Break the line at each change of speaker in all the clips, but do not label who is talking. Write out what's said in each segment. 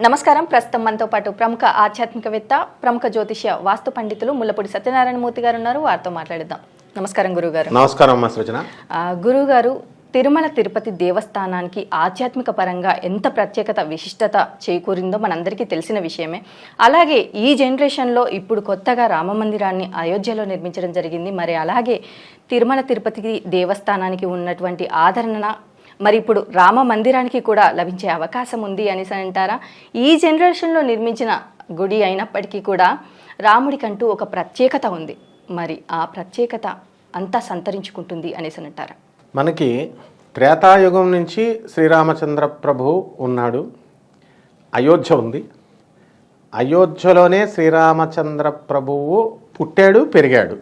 నమస్కారం. ప్రస్తుతం మనతో పాటు ప్రముఖ ఆధ్యాత్మికవేత్త ప్రముఖ జ్యోతిష్య వాస్తు పండితులు ముల్లపూడి సత్యనారాయణమూర్తి గారు ఉన్నారు. వారితో మాట్లాడిద్దాం. నమస్కారం గురుగారు
నమస్కారం సృజన.
ఆ, గురుగారు తిరుమల తిరుపతి దేవస్థానానికి ఆధ్యాత్మిక పరంగా ఎంత ప్రత్యేకత విశిష్టత చేకూరిందో మనందరికీ తెలిసిన విషయమే. అలాగే ఈ జనరేషన్లో ఇప్పుడు కొత్తగా రామ మందిరాన్ని అయోధ్యలో నిర్మించడం జరిగింది. మరి అలాగే తిరుమల తిరుపతి దేవస్థానానికి ఉన్నటువంటి ఆదరణ మరి ఇప్పుడు రామ మందిరానికి కూడా లభించే అవకాశం ఉంది అనేసి అంటారా? ఈ జనరేషన్లో నిర్మించిన గుడి అయినప్పటికీ కూడా రాముడికంటూ ఒక ప్రత్యేకత ఉంది. మరి ఆ ప్రత్యేకత అంతా సంతరించుకుంటుంది అనేసి అంటారా?
మనకి త్రేతాయుగం నుంచి శ్రీరామచంద్ర ప్రభు ఉన్నాడు. అయోధ్య ఉంది. అయోధ్యలోనే శ్రీరామచంద్ర ప్రభువు పుట్టాడు పెరిగాడు.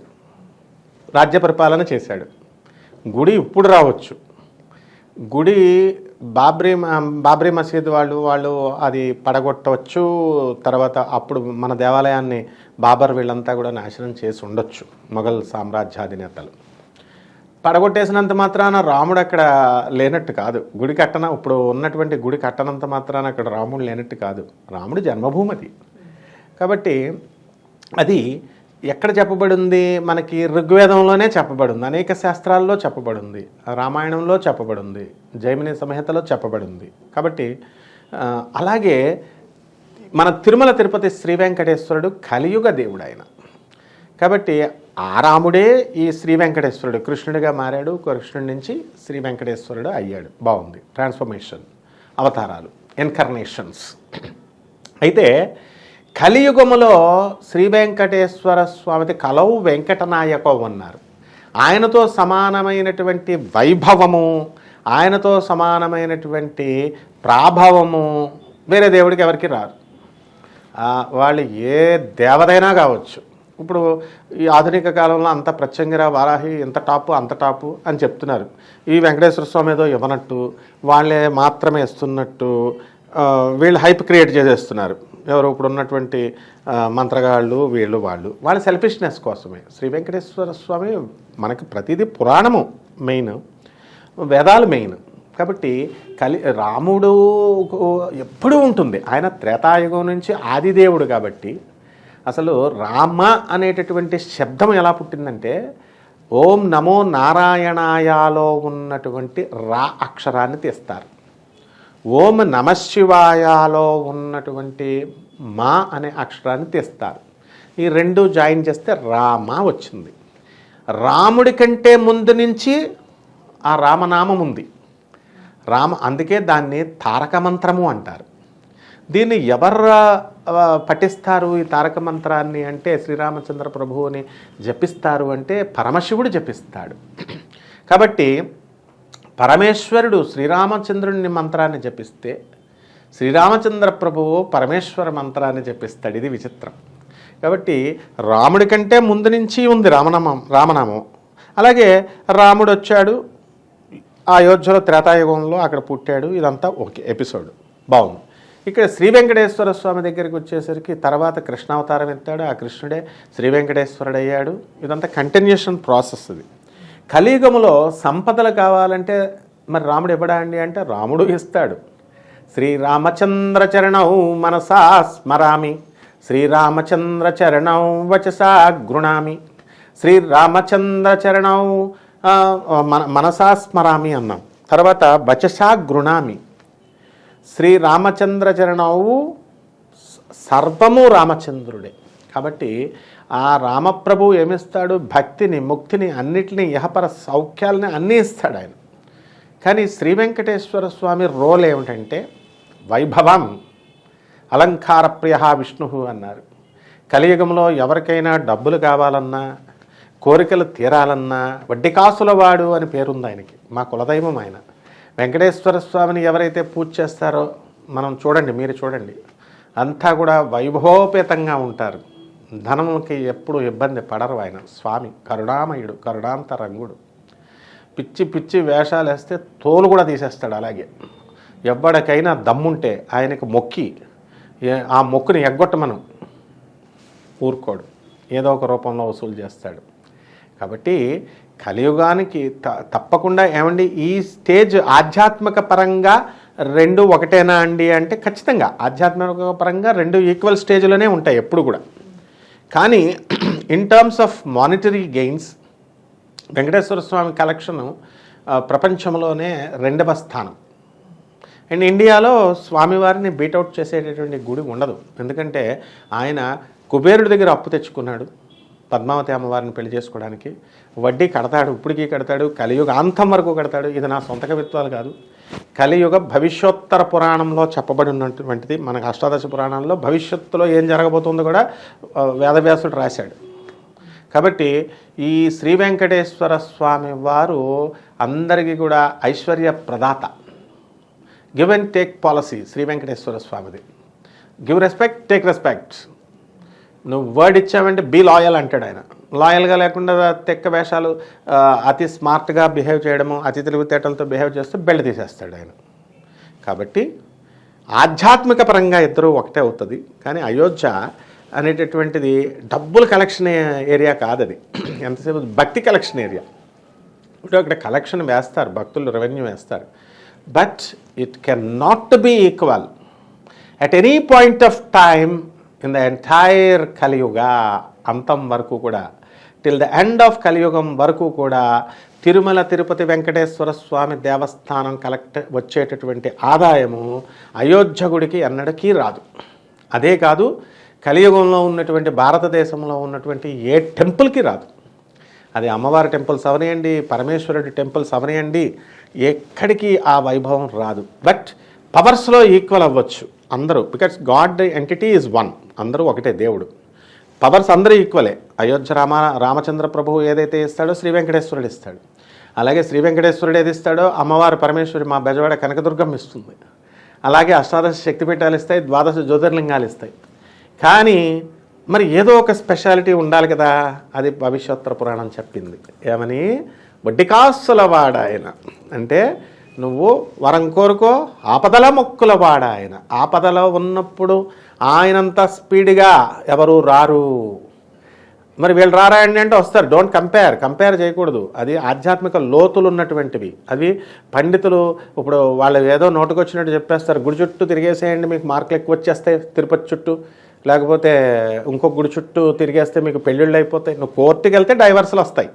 రాజ్య పరిపాలన చేశాడు. గుడి ఇప్పుడు రావచ్చు. గుడి బాబ్రీ బాబ్రీ మసీద్ వాళ్ళు వాళ్ళు అది పడగొట్టవచ్చు తర్వాత అప్పుడు మన దేవాలయాన్ని బాబర్ వీళ్ళంతా కూడా నాశనం చేసి ఉండొచ్చు మొఘల్ సామ్రాజ్యాధినేతలు. పడగొట్టేసినంత మాత్రాన రాముడు అక్కడ లేనట్టు కాదు. గుడి కట్టన ఇప్పుడు ఉన్నటువంటి గుడి కట్టనంత మాత్రాన అక్కడ రాముడు లేనట్టు కాదు. రాముడు జన్మభూమి అది కాబట్టి అది ఎక్కడ చెప్పబడింది? మనకి ఋగ్వేదంలోనే చెప్పబడింది. అనేక శాస్త్రాల్లో చెప్పబడింది. రామాయణంలో చెప్పబడింది. జైమిని సంహితలో చెప్పబడింది. కాబట్టి అలాగే మన తిరుమల తిరుపతి శ్రీ వెంకటేశ్వరుడు కలియుగ దేవుడు ఆయన కాబట్టి ఆ రాముడే ఈ శ్రీ వెంకటేశ్వరుడు కృష్ణుడిగా మారాడు. కృష్ణుడి నుంచి శ్రీ వెంకటేశ్వరుడు అయ్యాడు. బాగుంది. ట్రాన్స్ఫర్మేషన్ అవతారాలు ఎన్కర్నేషన్స్ అయితే కలియుగములో శ్రీ వెంకటేశ్వర స్వామిది కలవు వెంకటనాయకం ఉన్నారు. ఆయనతో సమానమైనటువంటి వైభవము ఆయనతో సమానమైనటువంటి ప్రాభవము వేరే దేవుడికి ఎవరికి రారు వాళ్ళు ఏ దేవదైనా కావచ్చు. ఇప్పుడు ఈ ఆధునిక కాలంలో అంత ప్రత్యంగిరా వారాహి ఇంత టాపు అంత టాపు అని చెప్తున్నారు. ఈ వెంకటేశ్వర స్వామి ఏదో ఇవ్వనట్టు వాళ్ళే మాత్రమే ఇస్తున్నట్టు వీళ్ళు హైప్ క్రియేట్ చేసేస్తున్నారు. ఎవరు ఇప్పుడు ఉన్నటువంటి మంత్రగాళ్ళు వీళ్ళు వాళ్ళు. వాళ్ళ సెల్ఫిష్నెస్ కోసమే. శ్రీ వెంకటేశ్వర స్వామి మనకి ప్రతిదీ పురాణము మెయిన్. వేదాలు మెయిన్. కాబట్టి కలి రాముడు ఎప్పుడూ ఉంటుంది. ఆయన త్రేతాయుగం నుంచి ఆదిదేవుడు కాబట్టి అసలు రామ అనేటటువంటి శబ్దం ఎలా పుట్టిందంటే ఓం నమో నారాయణాయాలో ఉన్నటువంటి రా అక్షరాన్ని తీస్తారు. ఓం నమశివాయాలో ఉన్నటువంటి మా అనే అక్షరాన్ని తీస్తారు. ఈ రెండు జాయిన్ చేస్తే రామ వచ్చింది. రాముడి కంటే ముందు నుంచి ఆ రామనామం ఉంది. రామ అందుకే దాన్ని తారక మంత్రము అంటారు. దీన్ని ఎవరు పఠిస్తారు ఈ తారక మంత్రాన్ని అంటే శ్రీరామచంద్ర ప్రభువుని జపిస్తారు అంటే పరమశివుడు జపిస్తాడు. కాబట్టి పరమేశ్వరుడు శ్రీరామచంద్రుని మంత్రాన్ని జపిస్తే శ్రీరామచంద్ర ప్రభువు పరమేశ్వర మంత్రాన్ని జపిస్తాడు. ఇది విచిత్రం. కాబట్టి రాముడి కంటే ముందు నుంచి ఉంది రామనామం రామనామం. అలాగే రాముడు వచ్చాడు. ఆ అయోధ్యలో త్రేతాయుగంలో అక్కడ పుట్టాడు. ఇదంతా ఓకే ఎపిసోడ్. బాగుంది. ఇక్కడ శ్రీ వెంకటేశ్వర స్వామి దగ్గరికి వచ్చేసరికి తర్వాత కృష్ణావతారం ఎత్తాడు. ఆ కృష్ణుడే శ్రీ వెంకటేశ్వరుడు అయ్యాడు ఇదంతా కంటిన్యూషన్ ప్రాసెస్ ఇది. కలియుగములో సంపదలు కావాలంటే మరి రాముడు ఇవ్వడా అండి అంటే రాముడు ఇస్తాడు. శ్రీరామచంద్ర చరణౌ మనసా స్మరామి. శ్రీరామచంద్ర చరణౌ వచసా గృణామి. శ్రీరామచంద్ర చరణౌ మన మనసా స్మరామి అన్నాం. తర్వాత వచసా గృణామి. శ్రీ రామచంద్ర చరణవు సర్వము రామచంద్రుడే. కాబట్టి ఆ రామప్రభు ఏమిస్తాడు? భక్తిని ముక్తిని అన్నిటినీ ఇహపర సౌఖ్యాలని అన్నీ ఇస్తాడు ఆయన. కానీ శ్రీ వెంకటేశ్వర స్వామి రోల్ ఏమిటంటే వైభవం అలంకారప్రియ విష్ణు అన్నారు. కలియుగంలో ఎవరికైనా డబ్బులు కావాలన్నా కోరికలు తీరాలన్నా వడ్డీ కాసుల వాడు అని పేరుంది ఆయనకి. మా కులదైవం ఆయన. వెంకటేశ్వర స్వామిని ఎవరైతే పూజ చేస్తారో మనం చూడండి మీరు చూడండి. అంతా కూడా వైభవోపేతంగా ఉంటారు. ధనంకి ఎప్పుడు ఇబ్బంది పడరు ఆయన. స్వామి కరుణామయుడు కరుణాంతరంగుడు. పిచ్చి పిచ్చి వేషాలు వేస్తే తోలు కూడా తీసేస్తాడు అలాగే. ఎవ్వడికైనా దమ్ముంటే ఆయనకు మొక్కి ఆ మొక్కుని ఎగ్గొట్టమను. ఊరుకోడు. ఏదో ఒక రూపంలో వసూలు చేస్తాడు. కాబట్టి కలియుగానికి త తప్పకుండా ఏమండి ఈ స్టేజ్ ఆధ్యాత్మిక పరంగా రెండు ఒకటేనా అండి అంటే ఖచ్చితంగా ఆధ్యాత్మిక పరంగా రెండు ఈక్వల్ స్టేజ్లోనే ఉంటాయి ఎప్పుడు కూడా. కానీ in terms of monetary gains Venkateswara Swami collection ప్రపంచంలోనే రెండవ స్థానం. అండ్ ఇండియాలో స్వామివారిని బీటౌట్ చేసేటటువంటి గుడి ఉండదు. ఎందుకంటే ఆయన కుబేరుడి దగ్గర అప్పు తెచ్చుకున్నాడు. పద్మావతి అమ్మవారిని పెళ్ళి చేసుకోవడానికి. వడ్డీ కడతాడు ఇప్పటికీ కడతాడు కలియుగ అంతం వరకు కడతాడు. ఇది నా సొంత కవిత్వాలు కాదు. కలియుగ భవిష్యోత్తర పురాణంలో చెప్పబడి ఉన్నటువంటిది. మనకు అష్టాదశ పురాణంలో భవిష్యత్తులో ఏం జరగబోతుందో కూడా వేదవ్యాసుడు రాశాడు. కాబట్టి ఈ శ్రీ వెంకటేశ్వర స్వామి వారు అందరికీ కూడా ఐశ్వర్య ప్రదాత. Give and take policy Shri Venkateswara స్వామిది. గివ్ రెస్పెక్ట్ టేక్ రెస్పెక్ట్ నువ్వు వర్డ్ ఇచ్చావంటే బీ లాయల్ అంటాడు ఆయన. లాయల్గా లేకుండా తెక్క వేషాలు అతి స్మార్ట్గా బిహేవ్ చేయడము అతి తెలివితేటలతో బిహేవ్ చేస్తే బెల్ట్ తీసేస్తాడు ఆయన. కాబట్టి ఆధ్యాత్మిక పరంగా ఇద్దరు ఒకటే అవుతుంది. కానీ అయోధ్య అనేటటువంటిది డబ్బుల కలెక్షన్ ఏరియా కాదు అది ఎంతసేపు భక్తి కలెక్షన్ ఏరియా ఇప్పుడు అక్కడ కలెక్షన్ వేస్తారు భక్తులు రెవెన్యూ వేస్తారు. But it can not be equal at any point of time in the entire Kaliyuga అంతం వరకు కూడా టిల్ ద ఎండ్ ఆఫ్ కలియుగం వరకు కూడా తిరుమల తిరుపతి వెంకటేశ్వర స్వామి దేవస్థానం కలెక్ట్ వచ్చేటటువంటి ఆదాయము అయోధ్య గుడికి ఎన్నటికీ రాదు అదే కాదు కలియుగంలో ఉన్నటువంటి భారతదేశంలో ఉన్నటువంటి ఏ టెంపుల్కి రాదు. అది అమ్మవారి టెంపుల్స్ అవనియండి పరమేశ్వరుడి టెంపుల్స్ అవనియండి ఎక్కడికి ఆ వైభవం రాదు. బట్ పవర్స్లో ఈక్వల్ అవ్వచ్చు. అందరూ because god entity is one అందరూ ఒకటే దేవుడు. పవర్స్ అందరూ ఈక్వలే అయోధ్య రామ రామచంద్ర ప్రభువు ఏదైతే ఇస్తాడో శ్రీ వెంకటేశ్వరుడు ఇస్తాడు. అలాగే శ్రీ వెంకటేశ్వరుడు ఏది ఇస్తాడో అమ్మవారు పరమేశ్వరి మా బెజవాడ కనకదుర్గం ఇస్తుంది. అలాగే అష్టాదశ శక్తిపీఠాలు ఇస్తాయి ద్వాదశ జ్యోతిర్లింగాలు ఇస్తాయి. కానీ మరి ఏదో ఒక స్పెషాలిటీ ఉండాలి కదా అది భవిష్యోత్తర పురాణం చెప్పింది. ఏమని? వడ్డికాసుల వాడ ఆయన అంటే నువ్వు వరం కోరుకో ఆపదల మొక్కులవాడ ఆయన ఆపదలో ఉన్నప్పుడు ఆయనంత స్పీడ్గా ఎవరు రారు. మరి వీళ్ళు రారాయండి అంటే వస్తారు. డోంట్ కంపేర్ కంపేర్ చేయకూడదు. అది ఆధ్యాత్మిక లోతులు ఉన్నటువంటివి. అవి పండితులు ఇప్పుడు వాళ్ళు ఏదో నోటుకొచ్చినట్టు చెప్పేస్తారు. గుడి చుట్టూ తిరిగేసేయండి మీకు మార్కులు ఎక్కువ వచ్చేస్తాయి తిరుపతి చుట్టూ. లేకపోతే ఇంకో గుడి చుట్టూ తిరిగేస్తే మీకు పెళ్ళిళ్ళు అయిపోతాయి. నువ్వు కోర్టుకి వెళ్తే డైవర్సులు వస్తాయి.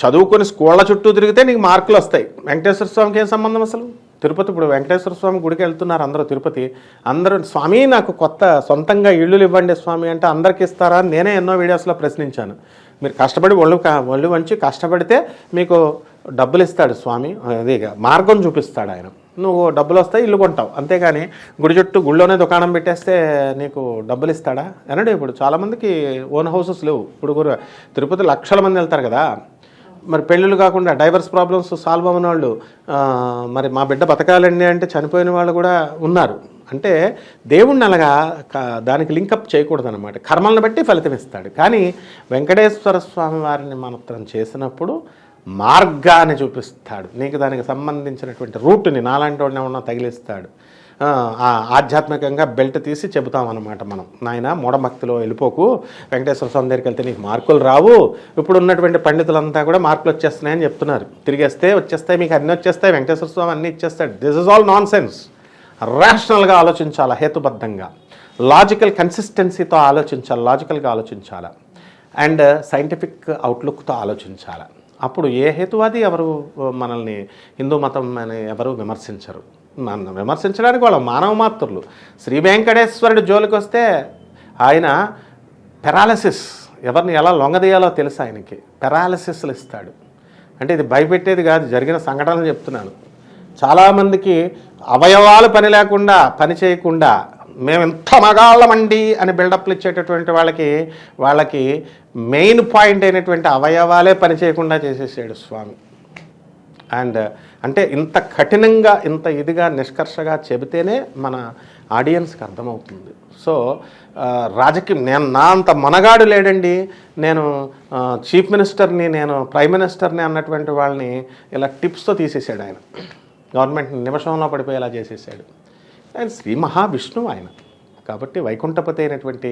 చదువుకొని స్కూళ్ళ చుట్టూ తిరిగితే నీకు మార్కులు వస్తాయి. వెంకటేశ్వర స్వామికి ఏం సంబంధం అసలు? తిరుపతి ఇప్పుడు వెంకటేశ్వర స్వామి గుడికి వెళ్తున్నారు అందరూ తిరుపతి. అందరూ స్వామి నాకు కొత్త సొంతంగా ఇళ్ళు ఇవ్వండి స్వామి అంటే అందరికి ఇస్తారా అని నేనే ఎన్నో వీడియోస్లో ప్రశ్నించాను. మీరు కష్టపడి ఒళ్ళు ఒళ్ళు వంచి కష్టపడితే మీకు డబ్బులు ఇస్తాడు స్వామి. అదే మార్గం చూపిస్తాడు ఆయన. నువ్వు డబ్బులు వస్తాయి ఇల్లు కొంటావు. అంతేగాని గుడి చుట్టూ గుళ్ళోనే దుకాణం పెట్టేస్తే నీకు డబ్బులు ఇస్తాడా? అనండి ఇప్పుడు చాలామందికి ఓన్ హౌసెస్ లేవు. ఇప్పుడు తిరుపతి లక్షల మంది వెళ్తారు కదా. మరి పెళ్ళిళ్ళు కాకుండా డైవర్స్ ప్రాబ్లమ్స్ సాల్వ్ అవ్వని వాళ్ళు మరి మా బిడ్డ బతకాలండి అంటే చనిపోయిన వాళ్ళు కూడా ఉన్నారు. అంటే దేవుణ్ణి అలాగా దానికి లింకప్ చేయకూడదు అనమాట కర్మలను బట్టి ఫలితం ఇస్తాడు. కానీ వెంకటేశ్వర స్వామి వారిని మాత్రం చేసినప్పుడు మార్గాన్ని చూపిస్తాడు. నీకు దానికి సంబంధించినటువంటి రూట్ని నాలాంటి వాడిని ఏమన్నా తగిలిస్తాడు. ఆధ్యాత్మికంగా బెల్ట్ తీసి చెబుతామన్నమాట మనం. నాయన మూఢభక్తిలో వెళ్ళిపోకు. వెంకటేశ్వర స్వామి దగ్గరికి వెళ్తే నీకు మార్కులు రావు. ఇప్పుడు ఉన్నటువంటి పండితులంతా కూడా మార్కులు వచ్చేస్తున్నాయని చెప్తున్నారు. తిరిగేస్తే వచ్చేస్తాయి మీకు అన్నీ వచ్చేస్తాయి వెంకటేశ్వర స్వామి అన్నీ ఇచ్చేస్తాడు. This is all nonsense రేషనల్గా ఆలోచించాలా హేతుబద్ధంగా. లాజికల్ కన్సిస్టెన్సీతో ఆలోచించాలి లాజికల్గా ఆలోచించాలా. అండ్ సైంటిఫిక్ అవుట్లుక్తో ఆలోచించాలి. అప్పుడు ఏ హేతువాది ఎవరు మనల్ని హిందూ మతం అని ఎవరు విమర్శించరు. నన్ను విమర్శించడానికి వాళ్ళ మానవ మాత్రులు శ్రీ వెంకటేశ్వరుడు జోలికి వస్తే ఆయన పెరాలసిస్ ఎవరిని ఎలా లొంగదీయాలో తెలుసు ఆయనకి? పెరాలసిస్లు ఇస్తాడు. అంటే ఇది భయపెట్టేది కాదు జరిగిన సంఘటనలు చెప్తున్నాను. చాలామందికి అవయవాలు పని లేకుండా పని చేయకుండా మేము ఎంత మగాళ్ళమండి అని బిల్డప్లు ఇచ్చేటటువంటి వాళ్ళకి వాళ్ళకి మెయిన్ పాయింట్ అయినటువంటి అవయవాలే పని చేయకుండా చేసేసాడు స్వామి. అండ్ అంటే ఇంత కఠినంగా ఇంత ఇదిగా నిష్కర్షగా చెబితేనే మన ఆడియన్స్కి అర్థమవుతుంది. సో రాజకీయం నేను నా అంత మనగాడు లేడండి. నేను చీఫ్ మినిస్టర్ని నేను ప్రైమ్ మినిస్టర్ని అన్నటువంటి వాళ్ళని ఇలా టిప్స్తో తీసేసాడు ఆయన. గవర్నమెంట్ నిమిషంలో పడిపోయేలా చేసేసాడు ఆయన శ్రీ మహావిష్ణువు ఆయన. కాబట్టి వైకుంఠపతి అయినటువంటి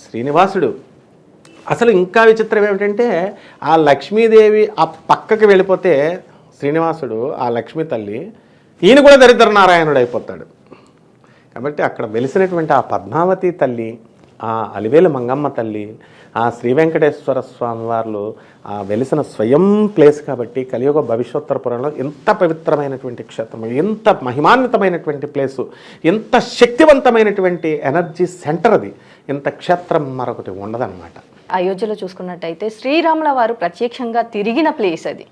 శ్రీనివాసుడు. అసలు ఇంకా విచిత్రం ఏమిటంటే ఆ లక్ష్మీదేవి ఆ పక్కకి వెళ్ళిపోతే శ్రీనివాసుడు ఆ లక్ష్మీ తల్లి ఈయన కూడా దరిద్ర నారాయణుడు అయిపోతాడు. కాబట్టి అక్కడ వెలిసినటువంటి ఆ పద్మావతి తల్లి ఆ అలివేలు మంగమ్మ తల్లి ఆ శ్రీ వెంకటేశ్వర స్వామి వారు ఆ వెలిసిన స్వయం ప్లేస్ కాబట్టి కలియుగ భవిష్యోత్తర పురాణంలో ఎంత పవిత్రమైనటువంటి క్షేత్రం ఎంత మహిమాన్వితమైనటువంటి ప్లేసు ఎంత శక్తివంతమైనటువంటి ఎనర్జీ సెంటర్ అది. ఇంత క్షేత్రం మరొకటి ఉండదన్నమాట.
అయోధ్యలో చూసుకున్నట్టయితే శ్రీరాముల వారు ప్రత్యక్షంగా తిరిగిన ప్లేస్ అది.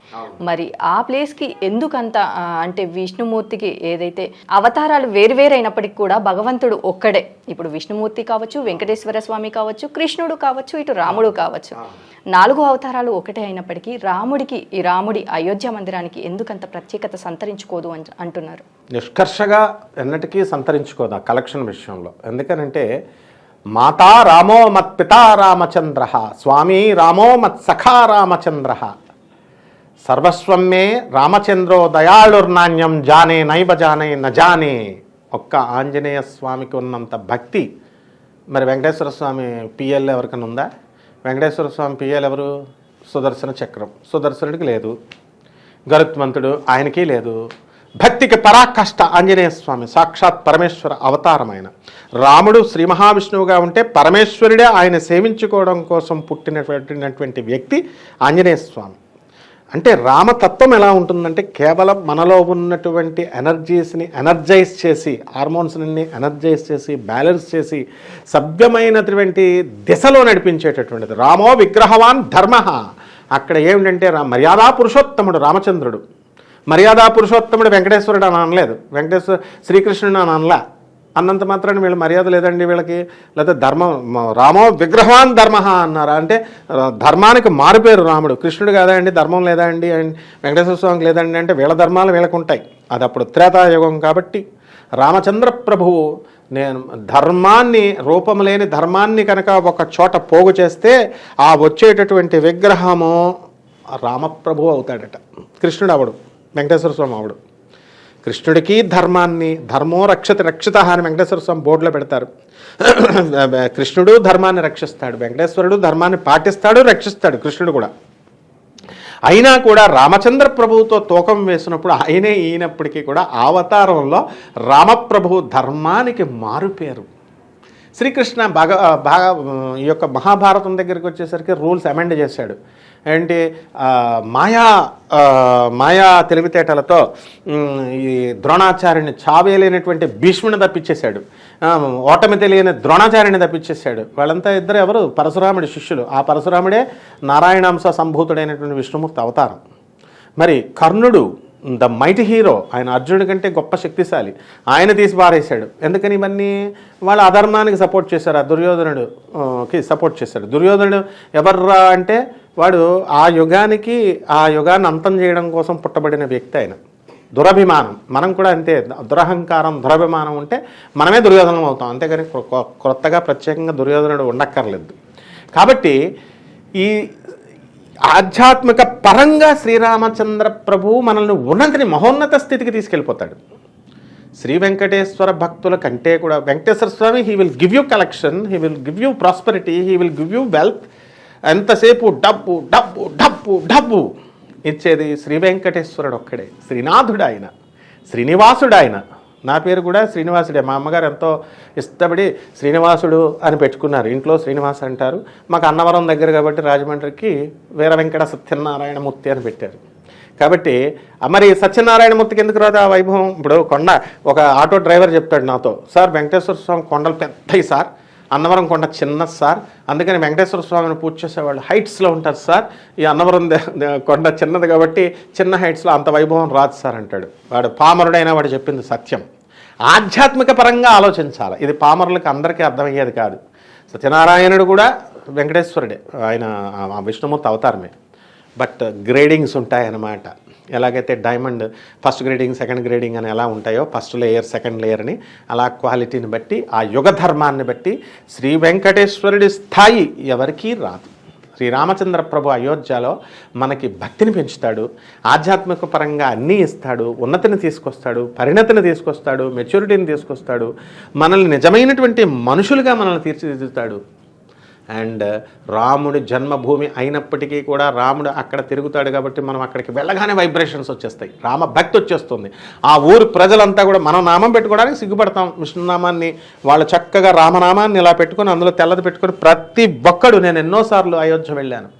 మరి ఆ ప్లేస్కి ఎందుకంత అంటే విష్ణుమూర్తికి ఏదైతే అవతారాలు వేరువేరైనప్పటికీ కూడా భగవంతుడు ఒక్కడే. ఇప్పుడు విష్ణుమూర్తి కావచ్చు వెంకటేశ్వర స్వామి కావచ్చు కృష్ణుడు కావచ్చు ఇటు రాముడు కావచ్చు. నాలుగు అవతారాలు ఒకటే అయినప్పటికీ రాముడికి ఈ రాముడి అయోధ్య మందిరానికి ఎందుకంత ప్రత్యేకత సంతరించుకోదు అని అంటున్నారు.
నిష్కర్షగా ఎన్నటికీ సంతరించుకోదు ఆ కలెక్షన్ విషయంలో. ఎందుకనంటే మాతా రామో మత్ పితా రామచంద్ర స్వామి రామో మత్ సఖా రామచంద్ర. సర్వస్వం మే రామచంద్రో దయాళుర్నాణ్యం జానే నైవ జానే నజానే ఒక్క ఆంజనేయ స్వామికి ఉన్నంత భక్తి. మరి వెంకటేశ్వర స్వామి పిఎల్ ఎవరికైనా ఉందా? వెంకటేశ్వర స్వామి పిఎల్ ఎవరు? సుదర్శన చక్రం. సుదర్శనుడికి లేదు. గరుత్మంతుడు ఆయనకి లేదు. భక్తికి పరాకష్ట ఆంజనేయ స్వామి సాక్షాత్ పరమేశ్వర అవతారమైన. రాముడు శ్రీ మహావిష్ణువుగా ఉంటే పరమేశ్వరుడే ఆయన సేవించుకోవడం కోసం పుట్టినటువంటి వ్యక్తి ఆంజనేయ స్వామి. అంటే రామతత్వం ఎలా ఉంటుందంటే కేవలం మనలో ఉన్నటువంటి ఎనర్జీస్ని ఎనర్జైజ్ చేసి హార్మోన్స్ని ఎనర్జైజ్ చేసి బ్యాలెన్స్ చేసి సభ్యమైనటువంటి దిశలో నడిపించేటటువంటిది. రామో విగ్రహవాన్ ధర్మ. అక్కడ ఏమిటంటే రా మర్యాదా పురుషోత్తముడు రామచంద్రుడు. మర్యాదా పురుషోత్తముడు వెంకటేశ్వరుడు అని అనలేదు. వెంకటేశ్వర శ్రీకృష్ణుడు అని అనలా. అన్నంత మాత్రాన్ని వీళ్ళు మర్యాద లేదండి వీళ్ళకి. లేకపోతే ధర్మం రామో విగ్రహాన్ ధర్మ అన్నారు? అంటే ధర్మానికి మారుపేరు రాముడు. కృష్ణుడు కాదా అండి ధర్మం లేదా అండి అండ్ వెంకటేశ్వర స్వామికి లేదండి అంటే వీళ్ళ ధర్మాలు వీళ్ళకు ఉంటాయి. అది అప్పుడు త్రేతాయుగం కాబట్టి రామచంద్ర ప్రభువు నేను ధర్మాన్ని రూపం లేని ధర్మాన్ని కనుక ఒక చోట పోగు చేస్తే ఆ వచ్చేటటువంటి విగ్రహము రామప్రభు అవుతాడట. కృష్ణుడు అవడు వెంకటేశ్వర స్వామి ఆవిడ. కృష్ణుడికి ధర్మాన్ని ధర్మో రక్షత రక్షిత అని వెంకటేశ్వర స్వామి బోర్డులో పెడతారు. కృష్ణుడు ధర్మాన్ని రక్షిస్తాడు వెంకటేశ్వరుడు ధర్మాన్ని పాటిస్తాడు రక్షిస్తాడు కృష్ణుడు కూడా. అయినా కూడా రామచంద్ర ప్రభువుతో తూకం వేసినప్పుడు ఆయనే ఈయనప్పటికీ కూడా అవతారంలో రామప్రభువు ధర్మానికి మారుపేరు. శ్రీకృష్ణ బాగా బాగా ఈ యొక్క మహాభారతం దగ్గరికి వచ్చేసరికి రూల్స్ అమెండ్ చేశాడు. ఏంటి మాయా మాయా తెలివితేటలతో ఈ ద్రోణాచార్యుని చావేయలేనటువంటి భీష్ముని తప్పించేశాడు. ఓటమి తెలియని ద్రోణాచార్యుని తప్పించేశాడు. వాళ్ళంతా ఇద్దరు ఎవరు? పరశురాముడి శిష్యులు. ఆ పరశురాముడే నారాయణాంశ సంభూతుడైనటువంటి విష్ణుమూర్తి అవతారం. మరి కర్ణుడు ద మైటి హీరో ఆయన అర్జునుడి కంటే గొప్ప శక్తిశాలి. ఆయన తీసి పారేశాడు. ఎందుకని ఇవన్నీ? వాళ్ళ అధర్మానికి సపోర్ట్ చేశారు ఆ దుర్యోధనుడు కి సపోర్ట్ చేశాడు. దుర్యోధనుడు ఎవర్రా అంటే వాడు ఆ యుగానికి ఆ యుగాన్ని అంతం చేయడం కోసం పుట్టబడిన వ్యక్తి ఆయన. దురభిమానం. మనం కూడా అంతే. దురహంకారం దురభిమానం ఉంటే మనమే దుర్యోధనం అవుతాం. అంతేగాని కొ- కొత్తగా ప్రత్యేకంగా దుర్యోధనుడు ఉండక్కర్లేదు. కాబట్టి ఈ ఆధ్యాత్మిక పరంగా శ్రీరామచంద్ర ప్రభువు మనల్ని ఉన్నతిని మహోన్నత స్థితికి తీసుకెళ్ళిపోతాడు. శ్రీ వెంకటేశ్వర భక్తుల కంటే కూడా Venkateswara Swami he will give you collection he will give you prosperity he will give you wealth ఎంతసేపు డబ్బు డబ్బు డబ్బు డబ్బు? ఇచ్చేది శ్రీ వెంకటేశ్వరుడు ఒక్కడే శ్రీనాథుడు ఆయన శ్రీనివాసుడు ఆయన నా పేరు కూడా శ్రీనివాసుడే. మా అమ్మగారు ఎంతో ఇష్టపడి శ్రీనివాసుడు అని పెట్టుకున్నారు. ఇంట్లో శ్రీనివాస్ అంటారు. మాకు అన్నవరం దగ్గర కాబట్టి రాజమండ్రికి వీర వెంకట సత్యనారాయణమూర్తి అని పెట్టారు. కాబట్టి మరి సత్యనారాయణమూర్తికి ఎందుకు రాదు ఆ వైభవం? ఇప్పుడు కొండ ఒక ఆటో డ్రైవర్ చెప్తాడు నాతో. సార్ వెంకటేశ్వర స్వామి కొండలు పెద్దవి సార్. అన్నవరం కొండ చిన్నది సార్. అందుకని వెంకటేశ్వర స్వామిని పూజ చేసేవాళ్ళు హైట్స్లో ఉంటారు సార్. ఈ అన్నవరం దే- కొండ చిన్నది కాబట్టి చిన్న హైట్స్లో అంత వైభవం రాదు సార్ అంటాడు. వాడు పామరుడైనా వాడు చెప్పింది సత్యం. ఆధ్యాత్మిక పరంగా ఆలోచించాలి. ఇది పామరులకు అందరికీ అర్థమయ్యేది కాదు. సత్యనారాయణుడు కూడా వెంకటేశ్వరుడే. ఆయన విష్ణుమూర్తి అవతారమే. బట్ గ్రేడింగ్స్ ఉంటాయన్నమాట. ఎలాగైతే diamond first grading second grading అని ఎలా ఉంటాయో ఫస్ట్ లేయర్ సెకండ్ లేయర్ అని అలా క్వాలిటీని బట్టి ఆ యుగ ధర్మాన్ని బట్టి శ్రీ వెంకటేశ్వరుడి స్థాయి ఎవరికీ రాదు. శ్రీరామచంద్ర ప్రభు అయోధ్యలో మనకి భక్తిని పెంచుతాడు ఆధ్యాత్మిక పరంగా అన్నీ ఇస్తాడు ఉన్నతిని తీసుకొస్తాడు పరిణతిని తీసుకొస్తాడు మెచ్యూరిటీని తీసుకొస్తాడు మనల్ని నిజమైనటువంటి మనుషులుగా మనల్ని తీర్చిదిద్దుతాడు. అండ్ రాముడి జన్మభూమి అయినప్పటికీ కూడా రాముడు అక్కడ తిరుగుతాడు కాబట్టి మనం అక్కడికి వెళ్ళగానే వైబ్రేషన్స్ వచ్చేస్తాయి. రామ భక్తి వచ్చేస్తుంది. ఆ ఊరు ప్రజలంతా కూడా మనం నామం పెట్టుకోవడానికి సిగ్గుపడతాం. విష్ణునామాన్ని వాళ్ళు చక్కగా రామనామాన్ని ఇలా పెట్టుకొని అందులో తెల్లది పెట్టుకొని ప్రతి ఒక్కడు నేను ఎన్నోసార్లు అయోధ్య వెళ్ళాను.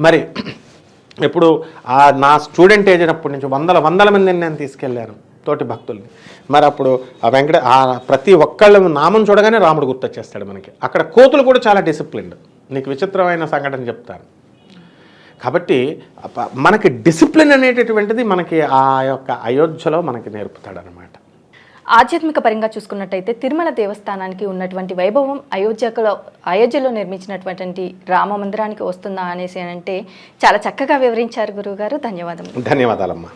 మరి ఇప్పుడు ఆ నా స్టూడెంట్ ఏజ్ అయినప్పటి నుంచి వందల వందల మందిని నేను తీసుకెళ్ళాను. తోటి భక్తుల్ని మరి అప్పుడు ఆ వెంకట ఆ ప్రతి ఒక్కళ్ళ నామం చూడగానే రాముడు గుర్తొచ్చేస్తాడు మనకి. అక్కడ కోతులు కూడా చాలా డిసిప్లిన్డ్ నీకు విచిత్రమైన సంఘటన చెప్తాను. కాబట్టి మనకి డిసిప్లిన్ అనేటటువంటిది మనకి ఆ యొక్క అయోధ్యలో మనకి నేర్పుతాడు అనమాట
ఆధ్యాత్మిక పరంగా చూసుకున్నట్టయితే తిరుమల దేవస్థానానికి ఉన్నటువంటి వైభవం అయోధ్యలో అయోధ్యలో నిర్మించినటువంటి రామ మందిరానికి వస్తుందా అనేసి అని అంటే చాలా చక్కగా వివరించారు గురువుగారు. ధన్యవాదములు.
ధన్యవాదాలమ్మా.